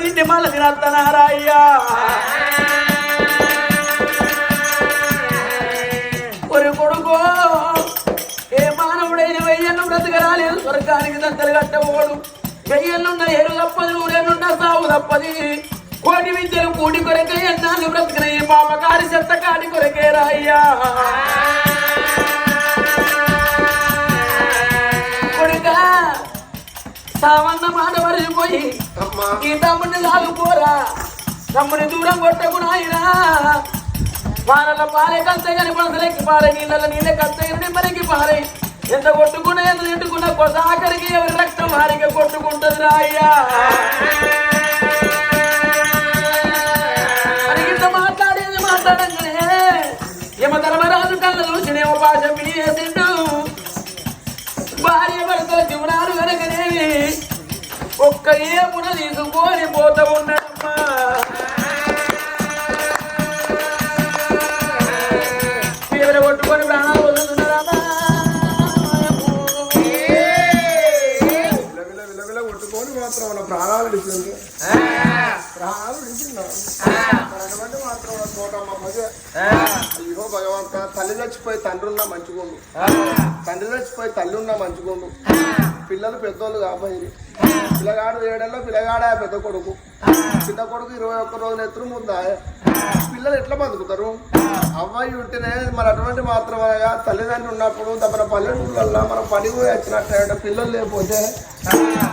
తిండి మళ్ళీ తినత్తనారా అయ్యా. కొడుకో ఏ మానవుడైన వెయ్యన్ను బ్రతకరాలేదు స్వర్గానికి దంతలు కట్టబోడు. వెయ్యన్నున్న ఏడు తప్పది నూరెన్నున్న సాగు తప్పది. కోటి విద్యలు కూడి కొరకే ఎన్నాళ్ళు బ్రతకన ఈ పాపకారి చెత్త కాడి కొరకే రాయ్యా సావన్న మాట మరిచిపోయి ఈ తమ్ముడిని సాగుపోరా తమ్ముని దూరం కొట్టకు నాయనా. వానల పాలే కత్తగని మనసులెక్కి పారే నీళ్ళ నీళ్ళ కత్తగని మనకి పారే ఎంత కొట్టుకున్నా ఎంత తిట్టుకున్నా కొత్త ఆఖరికి ఎవరి రక్తం వారికి కొట్టుకుంటుంది రాయ్యా ఇంత మాట్లాడేది మాట్లాడంగానే యమ ధర్మరాజు కళ్ళ చూసినేమో భాష పిలిచేసిండు భార్య భర్తల జీవనాలు కనుకనేవి ఒక్క ఏమున తీసుకొని పోతా ఉన్నాడమ్మా మాత్రం మన ప్రాణాలు విడిచింది ప్రాణాలు అటువంటి మాత్రం మధ్య. అయ్యో భగవంత తల్లి చచ్చిపోయి తండ్రి ఉన్నా మంచిగుండు తండ్రి చచ్చిపోయి తల్లి ఉన్నా మంచిగుండు పిల్లలు పెద్దోళ్ళు కాబట్టి. పిల్లగాడు ఏడల్లో పిల్లగాడా పెద్ద కొడుకు. చిన్న కొడుకు ఇరవై ఒక్క రోజులు ఎత్తురు ముందా పిల్లలు ఎట్లా బతుకుతారు? అమ్మాయి ఉంటేనే మరి అటువంటి మాత్రం అనగా తల్లిదండ్రులు ఉన్నప్పుడు మన పల్లెటూళ్ళల్లో మన పని పోయి వచ్చినట్టు పిల్లలు లేకపోతే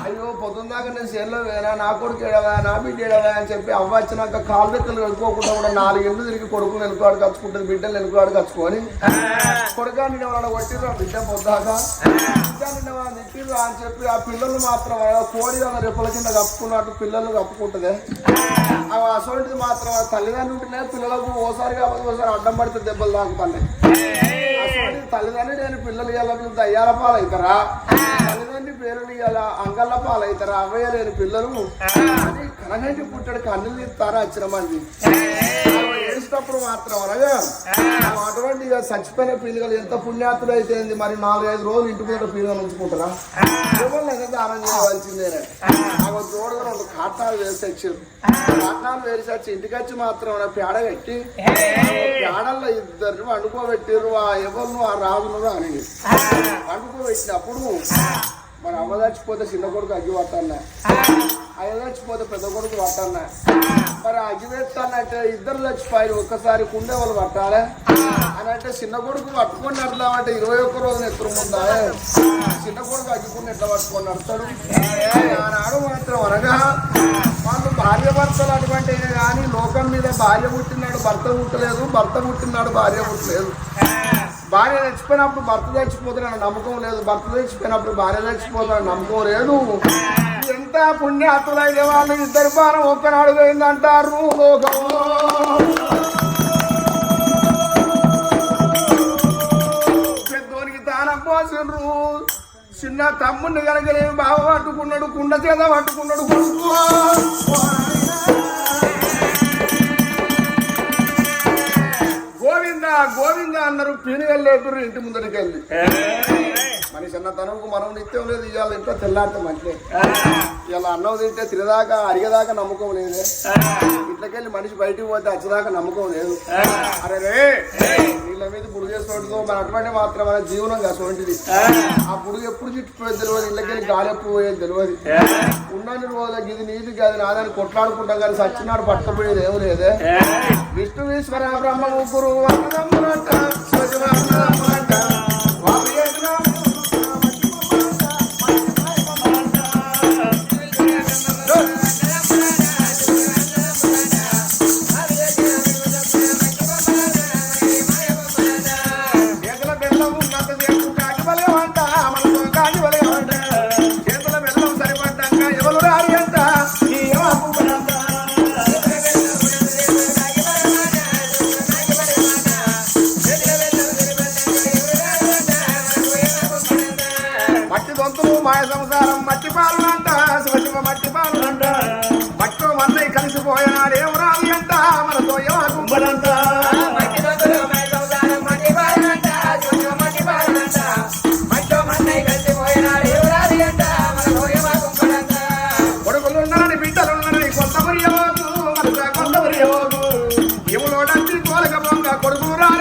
అయ్యో పొద్దున్న దాకా నేను చేనులో వేనా నా కొడుకు ఏడవా నా బిడ్డ ఏడవా అని చెప్పి అవ్వ వచ్చినాక కాలు రెక్కలు వెళ్ళుకోకుండా కూడా నాలుగు తిరిగి కొడుకుని వెనుకాడు కచ్చుకుంటుంది బిడ్డలు వెనుకాడు కచ్చుకొని. కొడుకా నేను ఎవరైనా కొట్టిరా బిడ్డ పొద్దాక. బిడ్డ నిన్న అని చెప్పి ఆ పిల్లలు మాత్రం కోడి వాళ్ళ రెప్పల కింద కప్పుకున్నట్టు పిల్లలు కప్పుకుంటుంది. అవి అసోంటిది మాత్రం తల్లిదండ్రులు ఉంటేనే పిల్లలకు ఓసారి కాబట్టి ఓసారి అడ్డం పడితే దెబ్బలు తాకుతాయి అసలు తల్లిదండ్రులు లేని పిల్లలు ఇలా దయ్యాల పాలవుతారా తల్లిదండ్రి పేరుని ఇలా అంగళ్ళ పాలవుతారా అవ్వయ్య లేని పిల్లలు. అని కనగంటి పుట్టడు కన్నులు తీస్తారా వచ్చిన మంది ఏడిచినప్పుడు మాత్రం అనగా అటువంటి చచ్చిపోయిన పిల్లలు ఎంత పుణ్యాతులు అయితే మరి నాలుగైదు రోజులు ఇంటి మీద పిల్లలు ఉంచుకుంటారా? ఎవరిని అయితే దానం చేయవలసిందేనే నాకు చూడగా రెండు కాటాలు వేసి వచ్చారు కాటాలు వేసి వచ్చి ఇంటికి వచ్చి మాత్రం పేడ పెట్టి పేడల్లో ఇద్దరు వండుకోబెట్టిర్రు ఆ ఎవరు ఆ రాజును అని. వండుకోబెట్టినప్పుడు మరి అమ్మ చచ్చిపోతే చిన్న కొడుకు అగ్గి పట్టన్నా అయ్య చచ్చిపోతే పెద్ద కొడుకు పట్టన్నా మరి అగ్గి పెట్టాలంటే ఇద్దరు చచ్చిపోయి ఒక్కసారి కుండే వాళ్ళు పట్టాలి? అని అంటే చిన్న కొడుకు పట్టుకొని నడదామంటే ఇరవై ఒక్క రోజున ఎత్తురు ముందా? చిన్న కొడుకు అగ్గికుండా ఎట్లా పట్టుకొని నడతాడు ఆనాడు మాత్రం అనగా వాళ్ళు భార్య భర్తలు అటువంటి కానీ లోకం మీద భార్య పుట్టినాడు భర్త పుట్టలేదు భర్త పుట్టినాడు భార్య పుట్టలేదు. భార్య చచ్చిపోయినప్పుడు భర్త చచ్చిపోతాడని నమ్మకం లేదు. భర్త చచ్చిపోయినప్పుడు భార్య చచ్చిపోతున్నాడు నమ్మకం లేదు. ఎంత పుణ్యాతులైన వాళ్ళు ఇద్దరు బాణం ఒక్కనాడు పోయిందంటారు? పెద్దోనికి తానం పోసిండ్రు చిన్న తమ్ముడిని కనుక బావ పట్టుకున్నాడు కుండ చేత పట్టుకున్నాడు కొడుకు. పీని వెళ్ళేటరు ఇంటి ముందరికి వెళ్ళి మనిషి అన్నతనంకు మనం నిత్యం లేదు ఇవాళ ఇంట్లో తెల్లారితే మంచిదే. ఇలా అన్నం తింటే తిరదాకా అరిగేదాకా నమ్మకం లేదే. ఇట్లకెళ్ళి మనిషి బయటికి పోతే వచ్చేదాకా నమ్మకం లేదు. అరే రే వీళ్ళ మీద పురుగు చేసుకోవడంతో మన అటువంటి మాత్రం మన జీవనం అటువంటిది. ఆ పురుగు ఎప్పుడు చుట్టిపోయేది తెలియదు ఇళ్ళకెళ్ళి గాలి ఎప్పుడు పోయేది తెలియదు. ఉన్నాను రోజులకి ఇది నీది కాదు నాదని కొట్లాడుకుంటాం కానీ సచ్చినాడు పట్టకపోయేది ఏం లేదే. విష్ణు విశ్వర బ్రహ్మ ముగ్గురు అన్నదమ్ములంట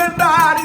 and I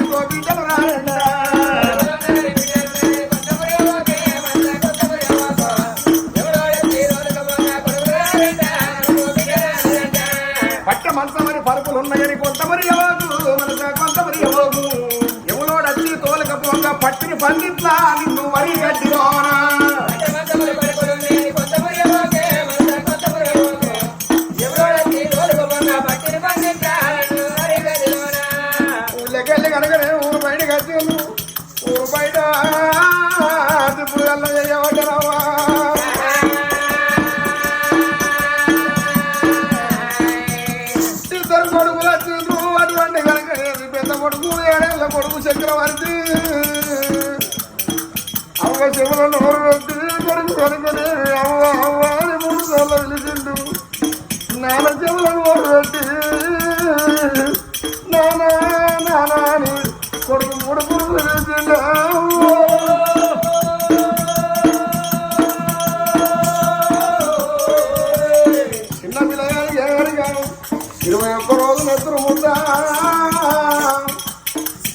అవ్వ చెవుల నోరు పెట్టి కొడుకు కనుకొని అవ్వ అవ్వ అని మూడు సార్లు పిలిచిండు నాన్న చెవుల నోరు పెట్టి నానా నానా అని కొడుకు మూడు పురుగులు పిలిచిండు చిన్న పిల్లగానికి ఏమని కాదు ఇరవై ఒక్క రోజులు ఎత్తురు ముందా?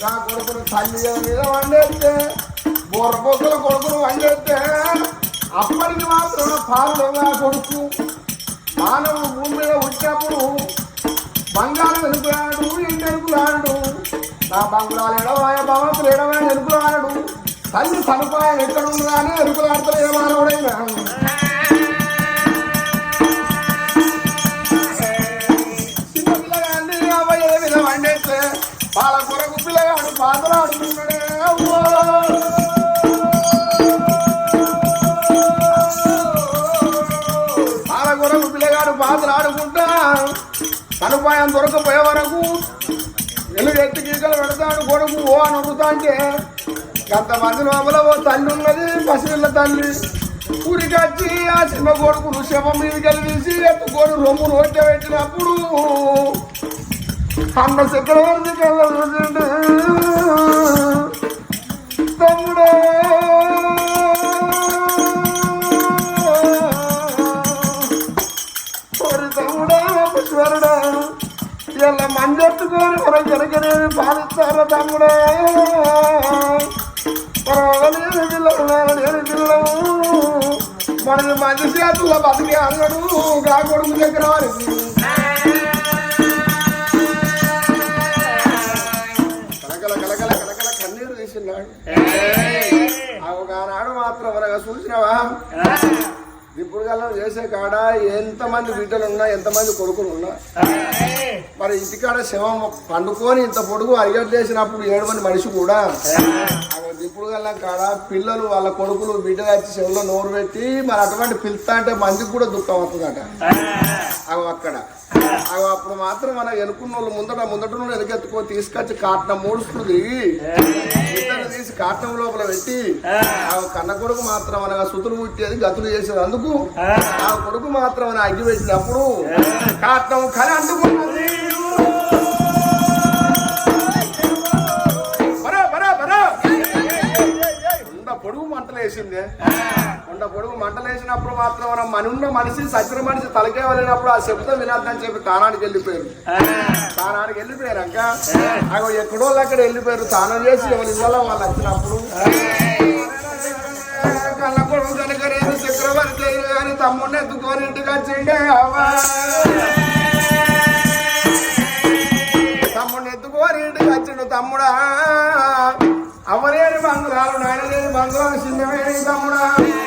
నా కొడుకును తల్లి మీద వండేస్తే బోర బొక్కల కొడుకును వండేస్తే అప్పటికి మాత్రం పాలు నా కొడుకు? మానవుడు భూమి మీద వచ్చినప్పుడు బంగారం వెనుకులాడు ఇంటి వెనుకులాడు నా బంగుళాలు ఎడవాయ భవంతులు ఎడవాయ వెనుకులాడు తల్లి సదుపాయం ఎక్కడ ఉందా అని వెనుకులాడుతారు మానవుడైనా పాల కొరకు పిల్లగాడు పాత్ర ఆడుతున్నాడే సదుపాయం దొరకపోయే వరకు ఎలుగు ఎత్తి గీకలు పెడతాడు కొడుకు ఓ అని అడుగుతా అంటే కొంతమంది లోపల ఓ తల్లి ఉన్నది? పసిపిల్ల తల్లి. ఊరికొచ్చి ఆ చిన్న కొడుకును శవం మీద కలిసి ఎత్తుకొని రొమ్ము నోట పెట్టినప్పుడు అన్న చక్రవర్తి కళ్ళ చూసిండు తమ్ముడే పుష్వరుడా ఇలా మంజెత్తుకొని మనం కనుకనేవి పాలిస్తారా తమ్ముడా. లేని పిల్లలు మనకి మంచి చేతుల్లో బతికి అన్నాడు గా కొడుకు దగ్గర వారికి కలకల కలకల కలకల కన్నీరు తీసినాడు అవగానాడు మాత్రం చూసినావా? ఇప్పుడు కాలం చేసే కాడ ఎంతమంది బిడ్డలు ఉన్నా ఎంతమంది కొడుకులు ఉన్నా మరి ఇంటికాడ శవం పండుకొని ఇంత పొడుగు అరిగట్లేసినప్పుడు ఏడు మంది మనిషి కూడా ఇప్పుడు గల్లా కాడ పిల్లలు వాళ్ళ కొడుకులు బిడ్డలు వచ్చి చెవులో నోరు పెట్టి మరి అటువంటి పిలుస్తా అంటే మందికి కూడా దుఃఖం అవుతుందట అవి అక్కడ. అవి అప్పుడు మాత్రం మనం ఎనుకున్న వాళ్ళు ముందట ముందట నుండి వెనకెత్తుకో తీసుకొచ్చి కాటం మూడుస్తుంది. ఇద్దరు తీసి కాటం లోపల పెట్టి ఆ కన్న కొడుకు మాత్రం అనగా సుతులు పుట్టేది గతులు చేసేది అందుకు. ఆ కొడుకు మాత్రం అని అగ్గి పెట్టినప్పుడు కాటం కలి అంటుకున్నది పొడుగు మంటలేసింది కొండ పొడుగు మంటలేసినప్పుడు మాత్రం మనం మనున్న మనిషి సచ్చిన మనిషి తలకే వెళ్ళినప్పుడు ఆ శబ్దం వినద్దని చెప్పి తానానికి వెళ్ళిపోయారు. తానానికి వెళ్ళిపోయారంక అగో ఎక్కడో అక్కడ వెళ్ళిపోయారు. తానం చేసి ఎవరి ఇళ్ళలో వాళ్ళు వచ్చినప్పుడు. కళ్ళ కొడుకు కనుక చక్రవర్తి కానీ తమ్ముడిని ఎత్తుకొని ఇంటికి వచ్చిండే అవ్వా. తమ్ముడిని ఎత్తుకొని ఇంటికి వచ్చిండు తమ్ముడా. నాయన లేని బంగురాలు తమ్ముడా?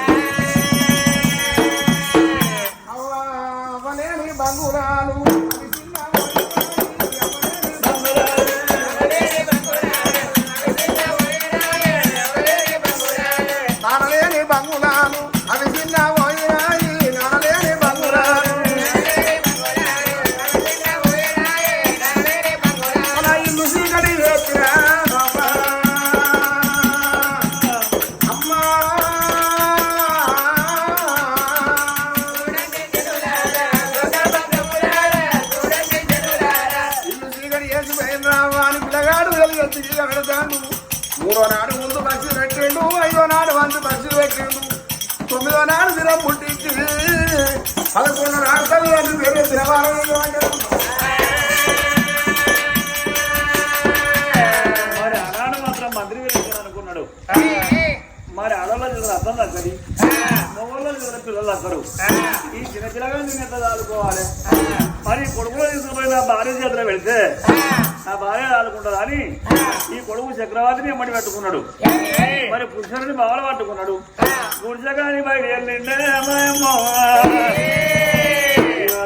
అని పిల్లగాడు పెడతాను మూడో నాడు ముందు బస్సు పెట్టిండు ఐదో నాడు వంతు బస్సు పెట్టిండు. తొమ్మిదో నాడు దినం పుట్టించి పదకొండు నాడు తల్లి అని వేరే దేవాలయం అంటారు మరి ఆడవాళ్ళ చూసిన అర్థం తగ్గది మగవాళ్ళ చూసిన పిల్లలు అక్కరు ఈ చిన్న పిల్లగా నేను ఎంత చదువుకోవాలి? మరి కొడుకులో తీసుకుపోయి నా భార్య చేతిలో పెడితే? నా భార్య ఆడుకుంటుందా అని ఈ కొడుకు చక్రవర్తిని ఎమ్మడి పెట్టుకున్నాడు. మరి పురుషుని బావలు పట్టుకున్నాడు. పురుషగాని బయట వెళ్ళిండే అమ్మాయమ్మ.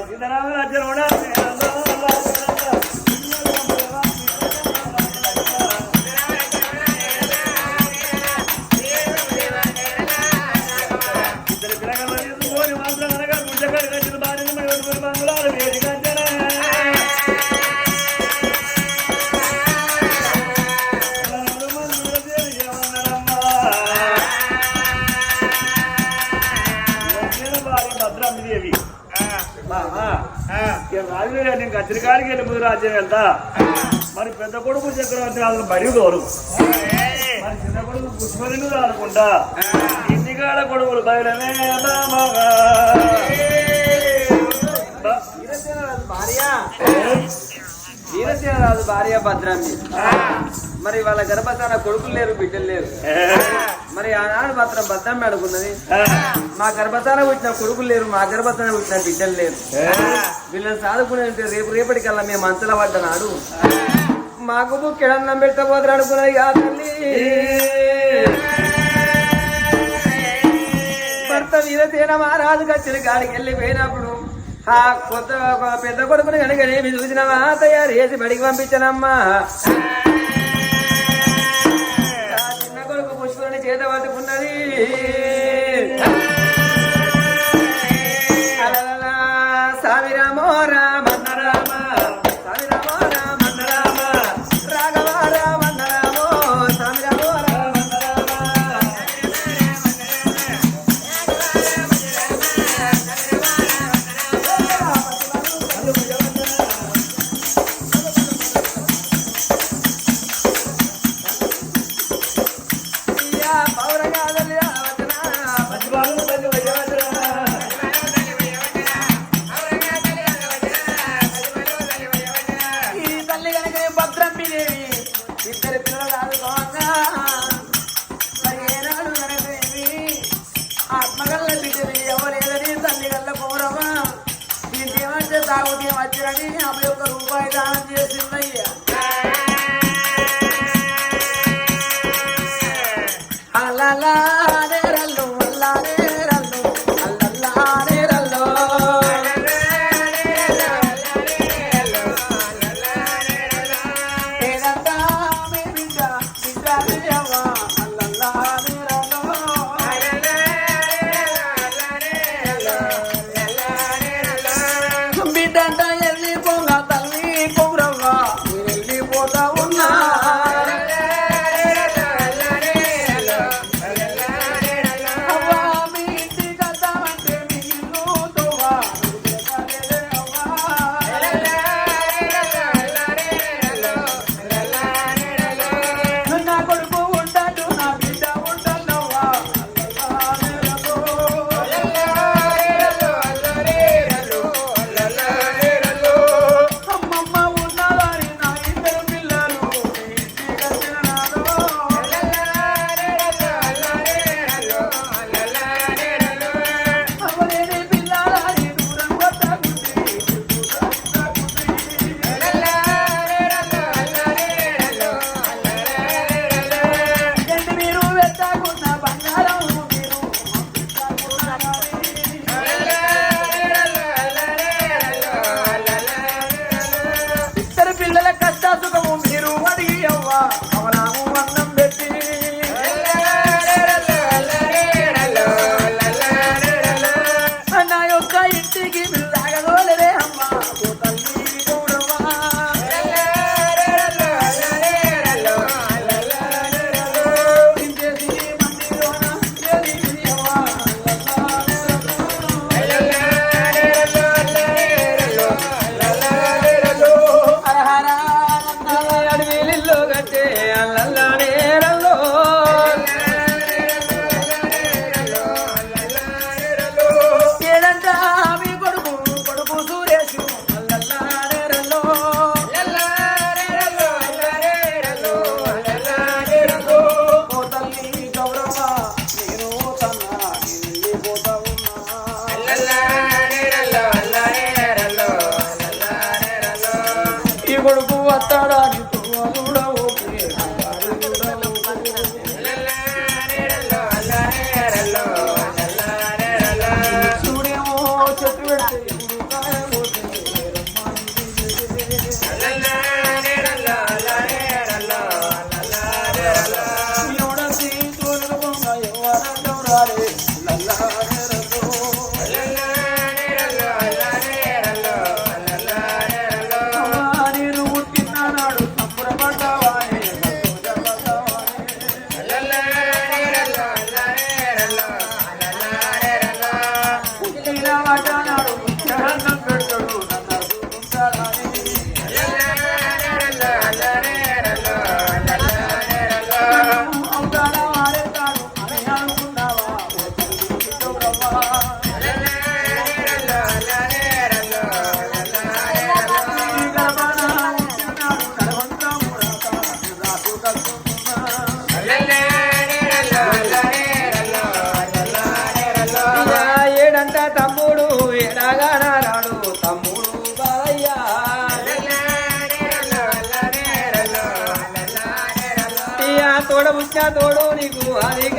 సీతారామ రాజ్యం కూడా రాజ్యం వెళ్తా మరి పెద్ద కొడుకు చక్రవర్తి వాళ్ళని బడి దోరు మరి చిన్న కొడుకు పుష్పరిను అనుకుంటా ఇంటికాడ కొడుకులు బయలనే బామగా. బా- వీరసేనరాజు భార్య. భద్రాన్ని. మరి వాళ్ళ గర్భతాన కొడుకులు లేరు బిడ్డలు లేరు. మరి ఆనాడు మాత్రం భద్రం అనుకున్నది మా గర్భతాన పుట్టిన కొడుకులు లేరు మా గర్భతాన పుట్టిన బిడ్డలు లేరు. వీళ్ళని సాదుకునే రేపు రేపటికల్లా మేము అంచల పడ్డనాడు మాకు బుక్కెడన్నం పెట్టబోతురు అనుకున్నది తల్లి. భర్త వీరసేన మహారాజు కచ్చిన గాడికి వెళ్ళిపోయినప్పుడు ఆ కొత్త పెద్ద కొడుకుని కనుక ఏమి చూసినావా? తయారు చేసి బడికి పంపించానమ్మా. కొడుకు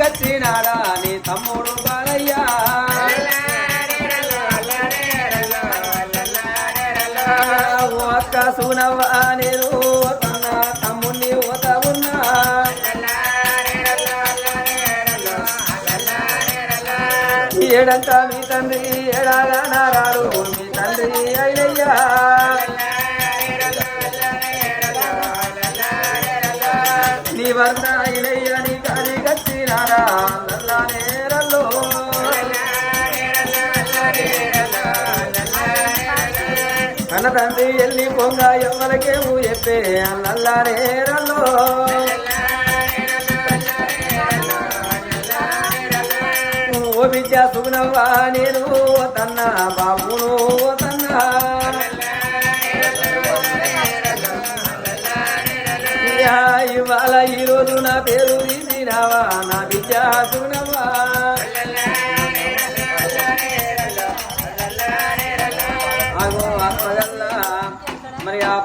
అది నీ తమ్ముడు బాలయ్యా. అక్క సూనవ్వ నేను తన్న తమ్ముణ్ణి ఓత ఉన్నా. ఏడంతా మీ తండ్రి ఏడాగా నారాడు మీ తండ్రి అయినయ్యా. నీ వర్ణ కన్న తండ్రి ఎల్లి పొంగ ఎవ్వలకేమో చెప్పే నల్లా నేరల్లో ఓ విద్యా సుగుణవ్వా నేను తన్న బాబును తన్న. ఇవాళ ఈరోజు నా పేరు తీసినావా నా విద్యా సుగుణవ్వా.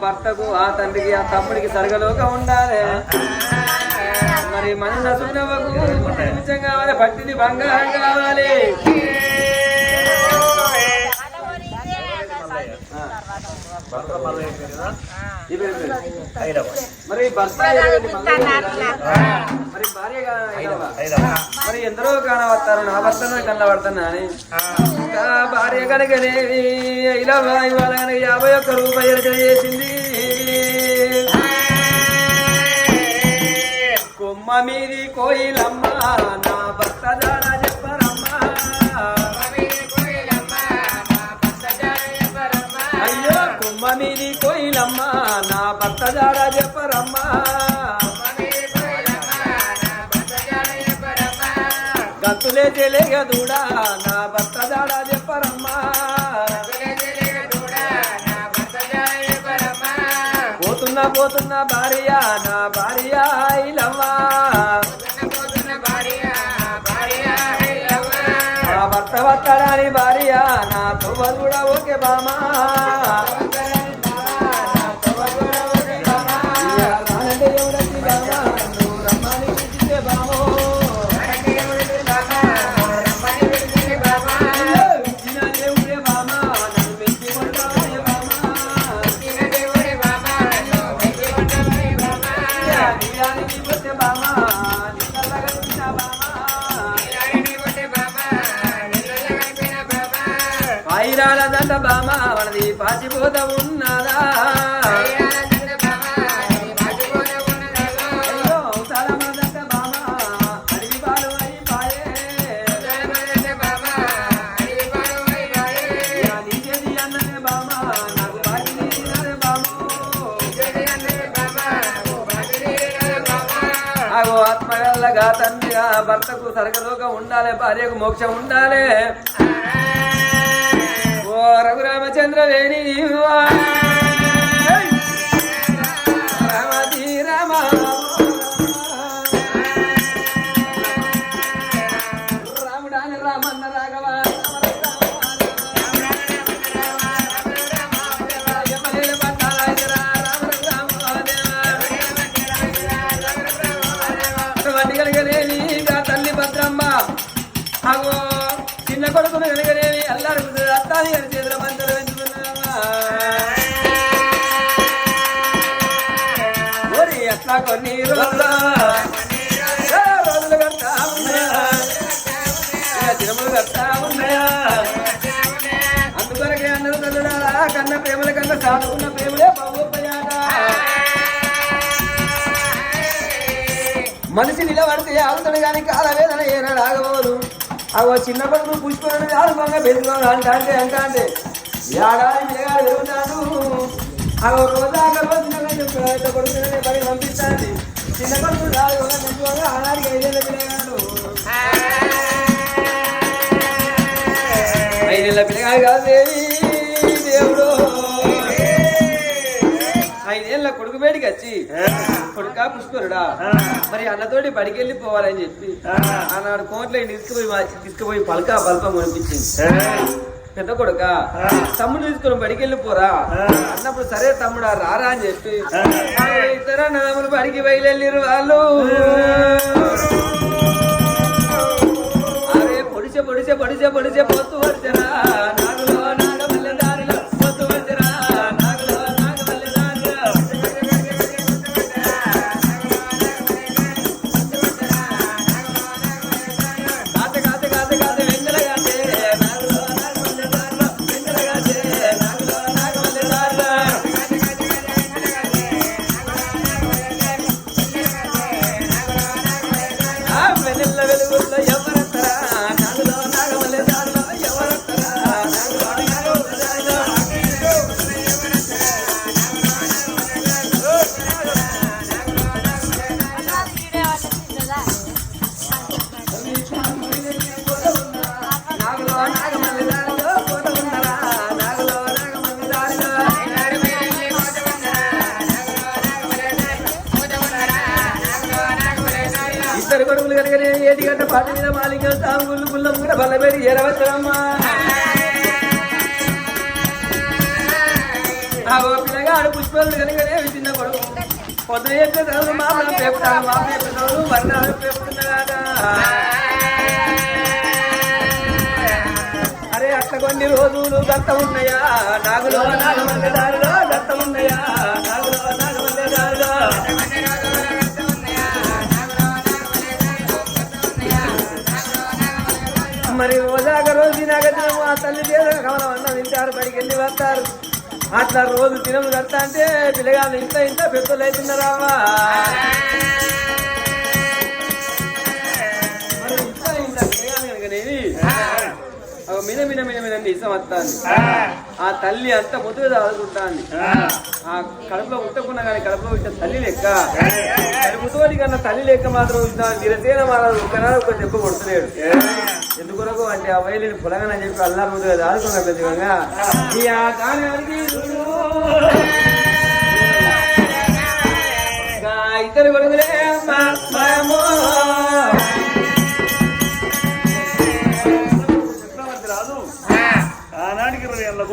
భర్తకు ఆ తండ్రికి ఆ తమ్ముడికి సరగలోక ఉండాలి. మరి మన సుగుణవ్వకు నిజం కావాలి పట్టింది బంగారం కావాలి. మరి భర్త మరి ఐదవ. మరి ఎందరో కానవస్తారు నా భర్తను కన్నబడతాను అని. భార్య కనుకనేవి ఇలా ఇవాళ కనుక యాభై ఒక్క రూపాయలు రచన చేసింది. కొమ్మ మీది కోయిలమ్మ నా భర్త జాడ చెప్పరమ్మా. అయ్యో కొమ్మ మీది కోయిలమ్మ నా భర్త జాడ చెప్పరమ్మా. గంతులే తెలియదుడా నా పోతున్న భార్య నా భార్య ఇలమ్మా భర్త వత్తడాని భార్య నా తొవ్వ బామో ఉన్నదా ఆత్మగల్లగా తండ్రి భర్తకు సరగలోగా ఉండాలి భార్యకు మోక్షం ఉండాలి. రఘురామచంద్ర వేణి రామ అందుకొరకే అన్నది తల్లుడారా కన్న ప్రేమల కన్నా సాధుకున్న ప్రేమలే బాగోపోయాడా మనిషి నిలబడితే ఆగుతాడు కానీ కాలవేదన ఏనాడు ఆగబోదు అవి చిన్న కొడుకు పుష్పని ఆడుకోగా బెదుకోగా అంట అంటే ఎంత అంటే ఏడాది పిల్లగాడు పెరుగుతాడు. అవి రోజా రోజు కొడుకు పని పంపిస్తాను చిన్న కొడుకు ఆనాడికి ఐదేళ్ళ పిల్లగాడు ఐదేళ్ళ పిల్లగాడు కాదు దేవి దేవుడు. ఐదేళ్ళ కొడుకు బయటికి వచ్చి కొడుకా పుష్కరుడా మరి అన్నతోటి బడికి వెళ్ళిపోవాలని చెప్పి ఆనాడు కోట్ల తీసుకుపోయి తీసుకుపోయి పలక బల్పం కొనిపించింది. పెద్ద కొడుక? తమ్ముడు తీసుకుని బడికి వెళ్ళిపోరా అన్నప్పుడు సరే తమ్ముడా రారా అని చెప్పి. ఇద్దరు అన్నదమ్ములు బడికి బయలుదేరు వాళ్ళు. అరే పొడిసే పొడిసే పొడిసే పొడిసే పొత్తు కనుక ఏటి పాట పాటి మీద మాలిక గుళ్ళు గుళ్ళం కూడా బల్లబెరి ఎరవచ్చరమ్మా పిల్లగాడు పుష్పాలు కనుకనే చిన్న కొడుకు. పొద్దున చెప్పే చదువు మామూలు పేపుతాడు చెప్పే చదువు పేపుతున్నాడా అరే అట్ల కొన్ని రోజులు దత్తం ఉన్నాయా? నాగులో నాగమల్లె దారిలో దత్తం ఉన్నాయా? నాగులో నాగమల్లె దారిలో. మరి రోజాక రోజు తినగతినము ఆ తల్లి దేవుడు కమలం అన్న తింటారు బడికి వెళ్ళి వస్తారు. అట్లా రోజు తినము కడతా అంటే పిల్లగాళ్ళు ఇంత ఇంత పెద్దలు అవుతున్నారావా మిన మిన మిన మిన ఇష్టం వస్తాను ఆ తల్లి అంత ముద్దుగా చదువుకుంటాంది ఆ. కడుపులో ఉట్టకున్నా కానీ కడుపులో ఉంటే తల్లి లెక్క. కడుపుతోటి కన్నా తల్లి లెక్క మాత్రం నిరసేన మాత్రం ఒక్కనాడు ఒక దెబ్బ కొడుతున్నాడు ఎందుకొరకు అంటే ఆ వైలిని పొలగనని చెప్పి అల్లారు ముందుగా దాడుకున్నా పెద్దగా ఈ ఆ ఇద్దరు కొడుకులే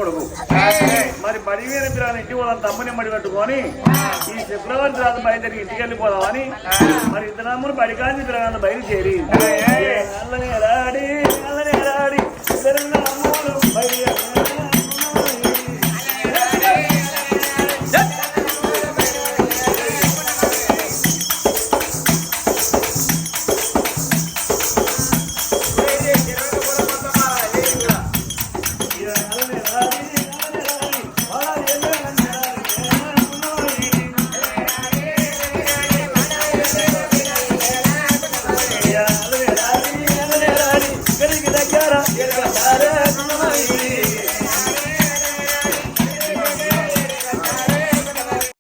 కొడుకు. మరి పదివేల పిల్లలు ఇంటి వాళ్ళని తమ్ముని మడి కట్టుకొని ఈ చక్రవర్తి రాజు బయటకి ఇంటికి వెళ్ళిపోదామని మరి ఇద్దరమ్మలు బడికాంచి పిల్లగాళ్ళు బయలుదేరి నల్లని రాడి నల్లని రాడి ఇద్దరు బయలుదేరి